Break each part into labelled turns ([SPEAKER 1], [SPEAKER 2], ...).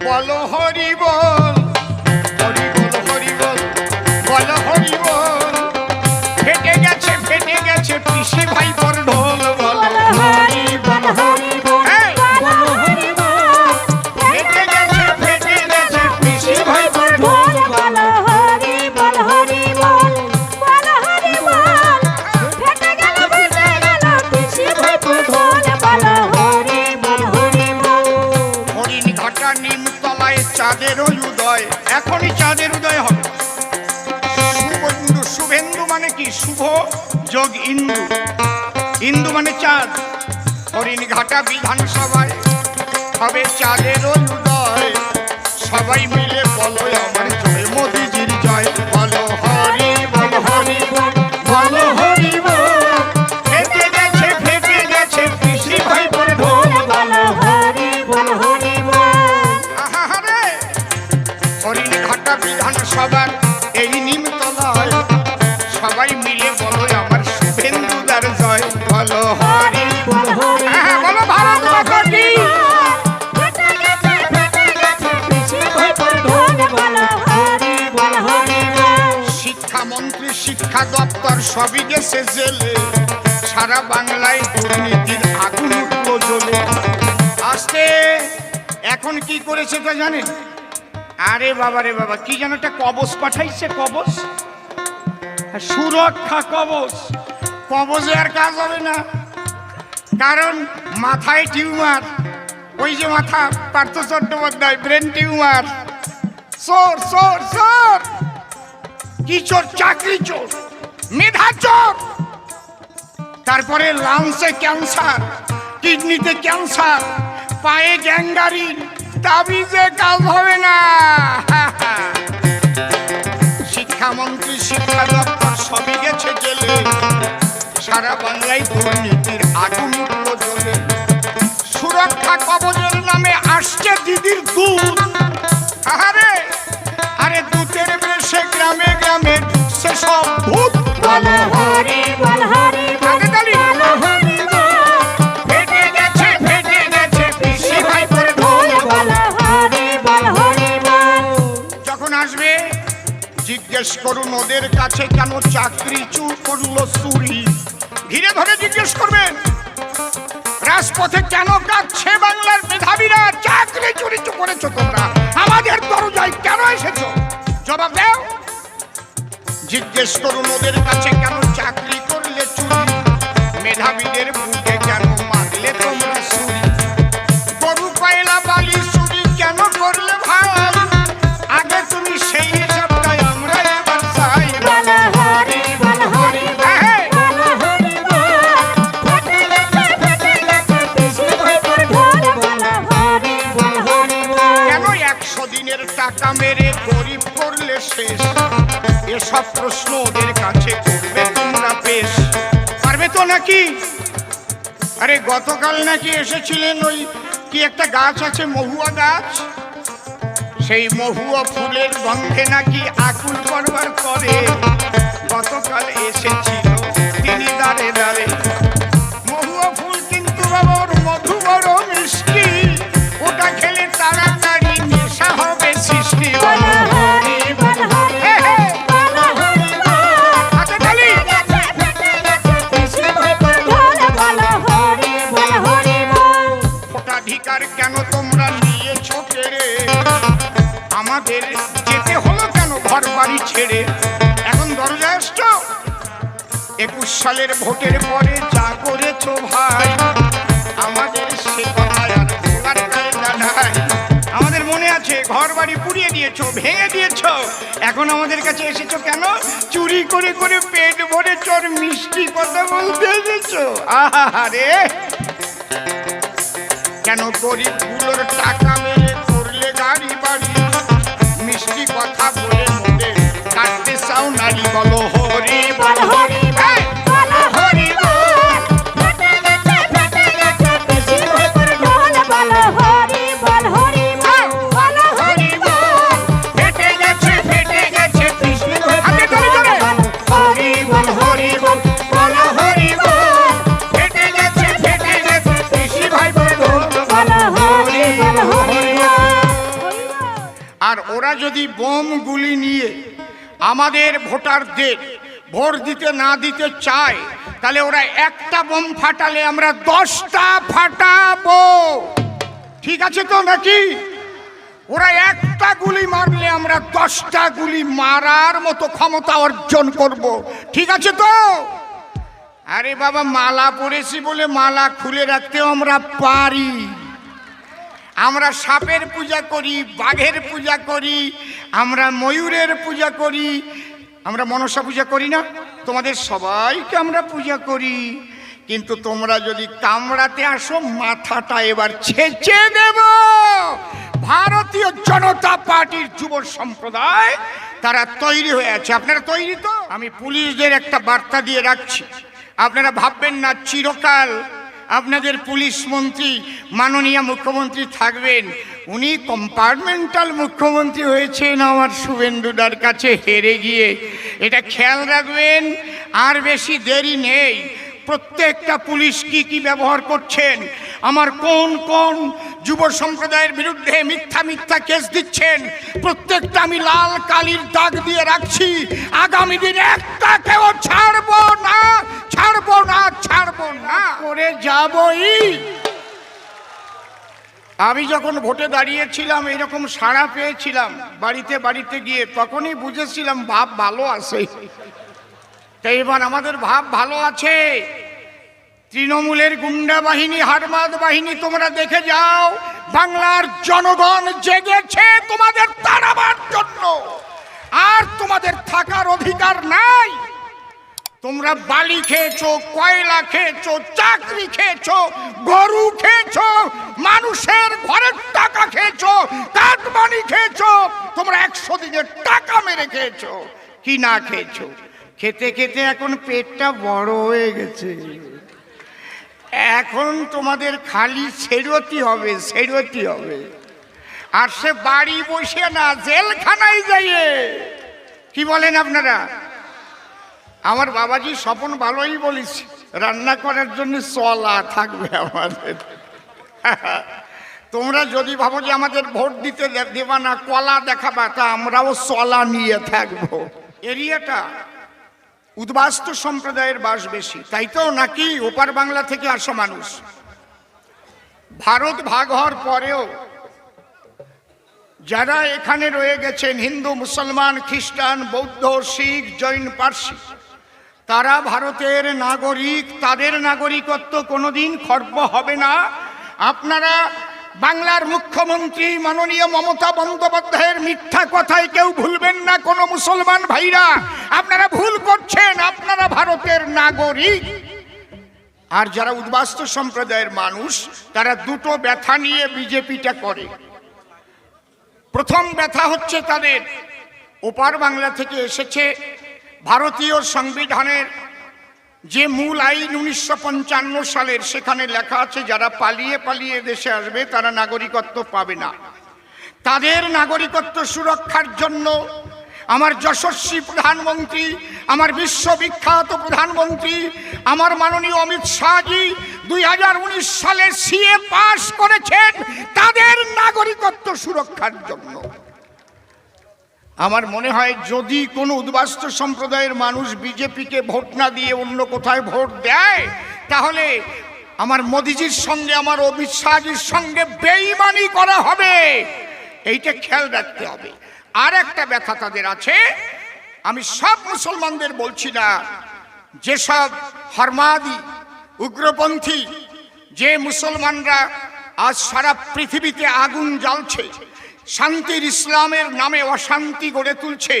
[SPEAKER 1] বলো হরি বল হরিণ ঘাটা বিধানসভায়। হবে চাঁদের উদয় সবাই মিলে বলো আমার জয়, মোদিজির জয়। বলো হরি বল, হরি বলো হরি গেছে, ফেটে গেছে ভাই বলে
[SPEAKER 2] হরি বল
[SPEAKER 1] এই নিমতলায় সবাই মিলে বলো আমার শুভেন্দুদার জয়। বলো হরি সবই গেছে জেলে, সারা বাংলায় দুর্নীতির আগুন উঠল জ্বলে আসতে এখন কি করেছে তা জানেন? আরে বাবা রে বাবা, কি যেন একটা কবচ পাঠাইছে, কবচ? সুরক্ষা কবচ। কবচে আর কাজ হবে না। কারণ মাথায় টিউমার, ওই যে মাথা, পার্থ চট্টোপাধ্যায়, ব্রেন টিউমার। চোর চোর চোর! কি চোর? চাকরি চোর। মেধা চোর তারপরে লাংসে ক্যান্সার, কিডনিতে ক্যান্সার, পায়ে গ্যাঙ্গারিন তাবিজে কাজ হবে না। শিক্ষামন্ত্রী, শিক্ষা দপ্তর সবই গেছে জেলে। সারা বাংলায় দুর্নীতির আগুন সুরক্ষা কবচের নামে আসছে দিদির দুধ। জিজ্ঞেস করুন, ওদের কাছে কেন চাকরি চুর করল চুরি? ঘিরে ধরে জিজ্ঞেস করবেন, রাজপথে কেন কাঁদছে বাংলার মেধাবীরা? চাকরি চুরি করেছ তোমরা। আমাদের দরজায় কেন এসেছ? জবাব দাও। জিজ্ঞেস করুন, ওদের কাছে কেন চাকরি করলে চুরি? মেধাবীদের বুকে টাকা মেরে গরিব করলে শেষ। এসব প্রশ্ন ওদের কাছে করবে তোমরা পেশ। পারবে তো নাকি? আরে, গতকাল নাকি এসেছিলেন ওই কি একটা গাছ আছে, মহুয়া গাছ? সেই মহুয়া ফুলের গন্ধে নাকি আকুল করবার করে গতকাল এসেছিল তিনি দাঁড়ে দাঁড়ে মহুয়া ফুল কিন্তু বাবা ওর মধু বড় যেতে হলো কেন ঘর বাড়ি ছেড়ে? এখন দরজা একুশ সালের ভোটের পরে যা করেছ ভাই, আমাদের সে আমাদের মনে আছে ঘর বাড়ি পুড়িয়ে ভেঙে দিয়েছ। এখন আমাদের কাছে এসেছ কেন? চুরি করে করে পেট ভরে চোর মিষ্টি কথা বলতে এসেছ। আহারে কেন গরিবগুলোর টাকা মেরে আর ওরা যদি বোম গুলি নিয়ে আমাদের ভোটারদের ভোট দিতে না দিতে চায়, তাহলে ওরা একটা বোম ফাটালে আমরা দশটা ফাটাবো। ঠিক আছে তো নাকি? ওরা একটা গুলি মারলে আমরা দশটা গুলি মারার মতো ক্ষমতা অর্জন করব। ঠিক আছে তো? আরে বাবা, মালা পরেছি বলে মালা খুলে রাখতেও আমরা পারি। আমরা সাপের পূজা করি, বাঘের পূজা করি, আমরা ময়ূরের পূজা করি। আমরা মনসা পূজা করি না, তোমাদের সবাইকে আমরা পূজা করি। কিন্তু তোমরা যদি কামড়াতে আসো, মাথাটা এবার ছেঁচে দেব। ভারতীয় জনতা পার্টির যুব সম্প্রদায় তারা তৈরি হয়ে আছে। আপনারা তৈরি তো? আমি পুলিশদের একটা বার্তা দিয়ে রাখছি। আপনারা ভাববেন না, চিরকাল আপনাদের পুলিশ মন্ত্রী, মাননীয় মুখ্যমন্ত্রী থাকবেন। উনি কম্পার্টমেন্টাল মুখ্যমন্ত্রী হয়েছেন আমার শুভেন্দুদার কাছে হেরে গিয়ে। এটা খেয়াল রাখবেন, আর বেশি দেরি নেই। প্রত্যেকটা পুলিশ কি কি ব্যবহার করছেন? আমার কোন কোন যুব সম্প্রদায়ের বিরুদ্ধে মিথ্যা মিথ্যা কেস দিচ্ছেন? প্রত্যেকটা আমি লাল কালির দাগ দিয়ে রাখছি। আগামী দিনে একটা কেউ ছাড়বো না। ছাড়বো না ছাড়বো না। করে যাবই। আমি যখন ভোটে দাঁড়িয়েছিলাম এরকম সাড়া পেয়েছিলাম বাড়িতে বাড়িতে গিয়ে তখনই বুঝেছিলাম ভাব ভালো আছে। তো এবার আমাদের ভাব ভালো আছে। তৃণমূলের গুন্ডা বাহিনী হারমাদ বাহিনী তোমরা দেখে যাও বাংলার জনগণ জেগেছে তোমাদের তাড়াবার জন্য। আর তোমাদের থাকার অধিকার নাই। তোমরা বালি খেয়েছো, কয়লা খেয়েছো, চাকরি খেয়েছো, গরু খেয়েছো, মানুষের ঘরের টাকা খেয়েছো, কাটমানি খেয়েছো, তোমরা একশো দিনের টাকা মেরে খেয়েছো, কি না খেয়েছো? খেতে খেতে এখন পেটটা বড় হয়ে গেছে। এখন তোমাদের খালি সেরতি হবে সেরতি হবে। আর সে বাড়ি বসে না, জেলখানায় যাইয়ে, কি বলেন আপনারা? আমার বাবাজি স্বপন ভালোই বলিস, রান্না করার জন্য চলা থাকবে আমাদের। তোমরা যদি ভাবো যে আমাদের ভোট দিতে দেবা না, কলা দেখাবা, তা আমরাও চলা নিয়ে থাকব। এরিয়াটা উদ্বাস্তু সম্প্রদায়ের বাস বেশি, তাই তো নাকি ওপার বাংলা থেকে আসা মানুষ? ভারত ভাগ হওয়ার পরেও যারা এখানে রয়ে গেছেন হিন্দু, মুসলমান, খ্রিস্টান, বৌদ্ধ, শিখ, জৈন, পার্সি তারা ভারতের নাগরিক, তাদের নাগরিকত্ব কোনোদিন খর্ব হবে না। আপনারা বাংলার মুখ্যমন্ত্রী মাননীয় মমতা বন্দ্যোপাধ্যায়ের মিথ্যা কথায় কেউ ভুলবেন না, কোনো মুসলমান ভাইরা। আপনারা ভুল করছেন, আপনারা ভারতের নাগরিক। আর যারা উদ্বাস্তু সম্প্রদায়ের মানুষ, তারা দুটো ব্যথা নিয়ে বিজেপিটা করে। প্রথম ব্যথা হচ্ছে তাদের। ওপার বাংলা থেকে এসেছে ভারতীয় সংবিধানের যে মূল আইন উনিশশো পঞ্চান্ন সালের, সেখানে লেখা আছে, যারা পালিয়ে পালিয়ে দেশে আসবে, তারা নাগরিকত্ব পাবে না। তাদের নাগরিকত্ব সুরক্ষার জন্য আমার যশস্বী প্রধানমন্ত্রী, আমার বিশ্ববিখ্যাত প্রধানমন্ত্রী, আমার মাননীয় অমিত শাহজি দুই হাজার উনিশ সালে সিএ পাশ করেছেন তাদের নাগরিকত্ব সুরক্ষার জন্য। আমার মনে হয় যদি কোনো উদ্বাস্তু সম্প্রদায়ের মানুষ বিজেপিকে ভোট না দিয়ে অন্য কোথায় ভোট দেয়, তাহলে আমার মোদিজির সঙ্গে, আমার শাহজির সঙ্গে বেইমানি করা হবে। এইটা খেয়াল রাখতে হবে। আর একটা ব্যথা তাদের আছে। আমি সব মুসলমানদের বলছি না, যেসব হরমাদি, উগ্রপন্থী, যে মুসলমানরা আজ সারা পৃথিবীতে আগুন জ্বালছে শান্তির ইসলামের নামে অশান্তি গড়ে তুলছে।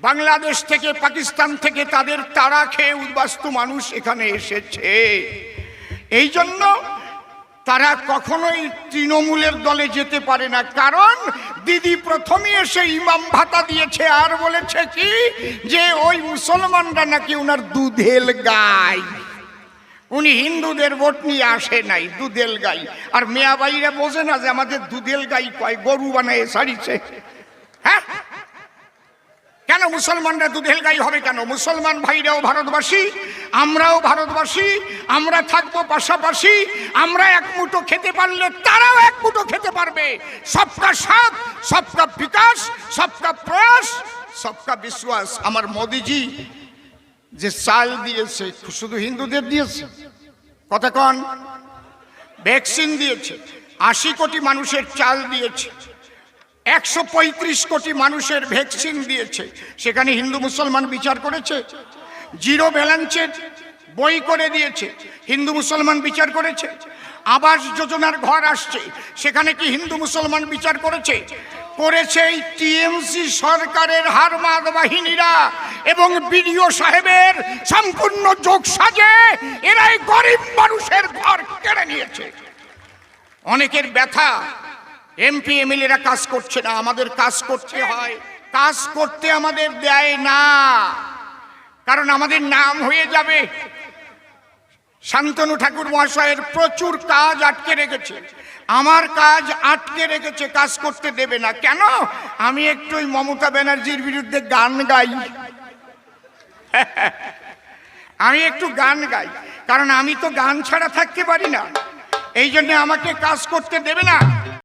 [SPEAKER 1] বাংলাদেশ থেকে পাকিস্তান থেকে তাদের তারা খেয়ে উদ্বাস্তু মানুষ এখানে এসেছে। এই জন্য তারা কখনোই তৃণমূলের দলে যেতে পারে না। কারণ দিদি প্রথমে এসে ইমাম ভাতা দিয়েছে, আর বলেছে কি? যে ওই মুসলমানরা নাকি ওনার দুধেল গায় উনি হিন্দুদের ভোট নিয়ে আসে নাই, দুধেল গাই। আর মেয়াবাইরা বোঝে না যে আমাদের দুধেল গাই কয়, গরু বানায় সারিছে হ্যাঁ? কেন মুসলমানরা দুধেল গাই হবে কেন? মুসলমান ভাইরাও ভারতবাসী, আমরাও ভারতবাসী, আমরা থাকব পাশাপাশি, আমরা এক মুঠো খেতে পারলে তারাও এক মুঠো খেতে পারবে। সবকা সাথ, সবকা বিকাশ, সবকা প্রয়াস, সবকা বিশ্বাস। আমার মোদিজি যে চাল দিয়েছে, শুধু হিন্দুদের দিয়েছে? কথা কন। ভ্যাকসিন দিয়েছে, আশি কোটি মানুষের চাল দিয়েছে, একশো পঁয়ত্রিশ কোটি মানুষের ভ্যাকসিন দিয়েছে, সেখানে হিন্দু মুসলমান বিচার করেছে, জিরো ব্যালেন্সের বই করে দিয়েছে, হিন্দু মুসলমান বিচার করেছে, আবাস যোজনার ঘর আসছে, সেখানে কি হিন্দু মুসলমান বিচার করেছে? করেছে এই টিএমসি সরকারের হারমাদ বাহিনীরা এবং বিডিও সাহেবের সম্পূর্ণ যোগ সাজে এরাই গরিব মানুষের ঘর কেড়ে নিয়েছে। অনেকের ব্যথা। এমপি, এমএলএরা কাজ করছে না, আমাদের কাজ করতে হয়। কাজ করতে আমাদের দেয় না। কারণ আমাদের নাম হয়ে যাবে। শান্তনু ঠাকুর মহাশয়ের প্রচুর কাজ আটকে রেখেছে। আমার কাজ আটকে রেখেছে, কাজ করতে দেবে না। কেন? আমি একটু ওই মমতা ব্যানার্জির বিরুদ্ধে গান গাই। আমি একটু গান গাই, কারণ আমি তো গান ছাড়া থাকতে পারি না। এই জন্য আমাকে কাজ করতে দেবে না।